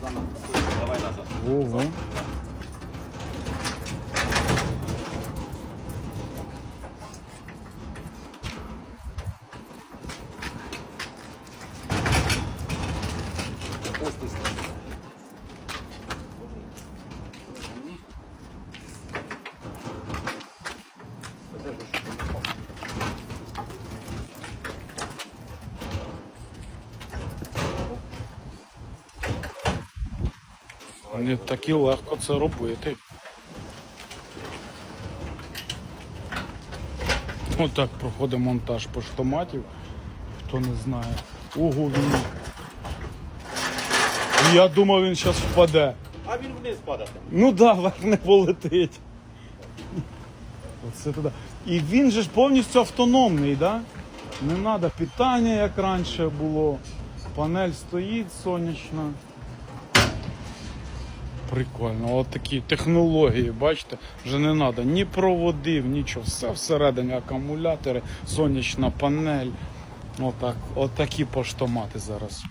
Давай назад. Ого. Ось Не так і легко це робити. Отак проходить монтаж поштоматів. Хто не знає. Ого він. Я думав, він зараз впаде. А він вниз падати. Ну да, вверх не полетить. Оце туди. І він же ж повністю автономний, да? Не треба питання, як раніше було. Панель стоїть сонячна. Прикольно, от такі технології, бачите, вже не треба ні проводів, нічого, все всередині акумулятори, сонячна панель. Отак, отакі поштомати зараз.